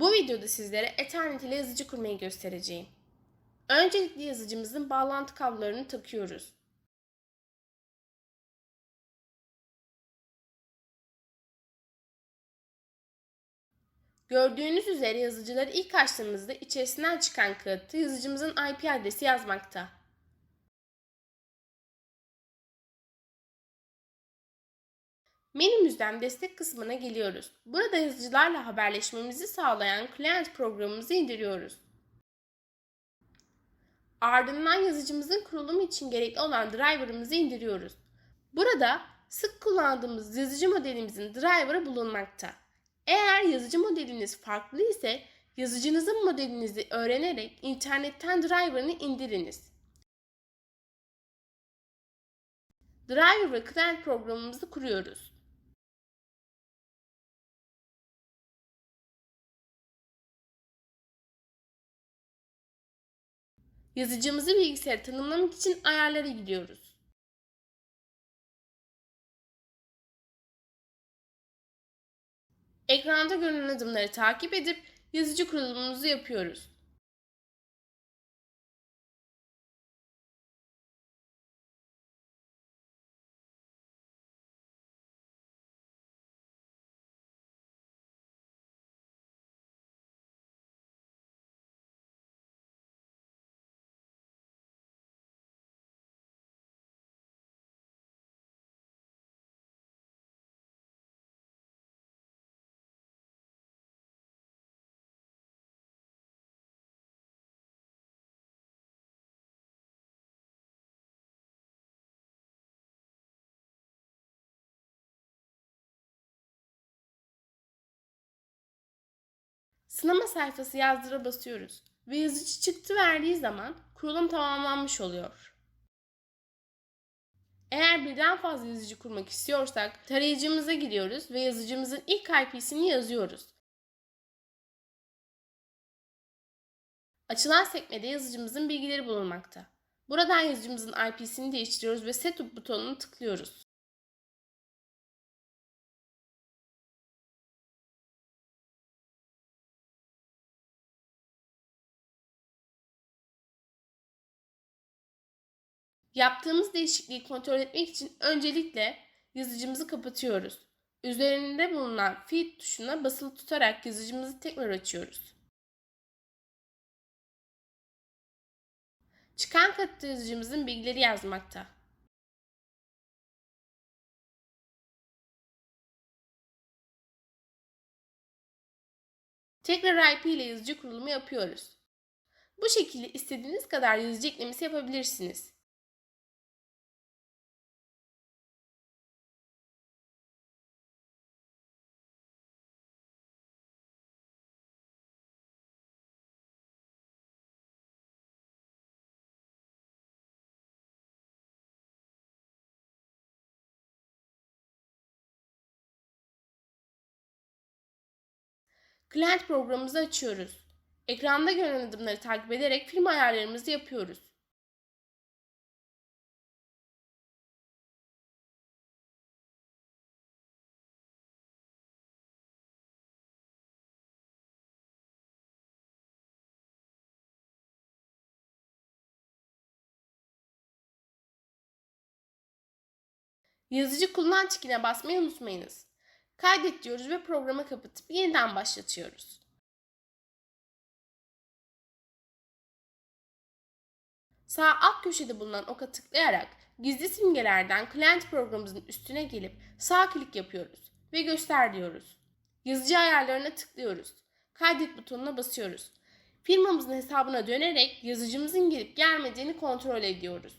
Bu videoda sizlere Ethernet ile yazıcı kurmayı göstereceğim. Öncelikle yazıcımızın bağlantı kablolarını takıyoruz. Gördüğünüz üzere yazıcıları ilk açtığımızda içerisinden çıkan kağıtta yazıcımızın IP adresi yazmakta. Menümüzden destek kısmına geliyoruz. Burada yazıcılarla haberleşmemizi sağlayan Client programımızı indiriyoruz. Ardından yazıcımızın kurulumu için gerekli olan driver'ımızı indiriyoruz. Burada sık kullandığımız yazıcı modelimizin driver'ı bulunmakta. Eğer yazıcı modeliniz farklı ise yazıcınızın modelinizi öğrenerek internetten driver'ını indiriniz. Driver ve client programımızı kuruyoruz. Yazıcımızı bilgisayara tanımlamak için ayarlara gidiyoruz. Ekranda görünen adımları takip edip yazıcı kurulumumuzu yapıyoruz. Sınama sayfası yazdıra basıyoruz ve yazıcı çıktı verdiği zaman kurulum tamamlanmış oluyor. Eğer birden fazla yazıcı kurmak istiyorsak tarayıcımıza gidiyoruz ve yazıcımızın ilk IP'sini yazıyoruz. Açılan sekmede yazıcımızın bilgileri bulunmakta. Buradan yazıcımızın IP'sini değiştiriyoruz ve Setup butonunu tıklıyoruz. Yaptığımız değişikliği kontrol etmek için öncelikle yazıcımızı kapatıyoruz. Üzerinde bulunan Feed tuşuna basılı tutarak yazıcımızı tekrar açıyoruz. Çıkan katta yazıcımızın bilgileri yazmakta. Tekrar IP ile yazıcı kurulumu yapıyoruz. Bu şekilde istediğiniz kadar yazıcı eklemesi yapabilirsiniz. Client programımızı açıyoruz. Ekranda görünen adımları takip ederek film ayarlarımızı yapıyoruz. Yazıcı kullan çikine basmayı unutmayınız. Kaydet diyoruz ve programı kapatıp yeniden başlatıyoruz. Sağ alt köşede bulunan oka tıklayarak gizli simgelerden client programımızın üstüne gelip sağ klik yapıyoruz ve göster diyoruz. Yazıcı ayarlarına tıklıyoruz. Kaydet butonuna basıyoruz. Firmamızın hesabına dönerek yazıcımızın gelip gelmediğini kontrol ediyoruz.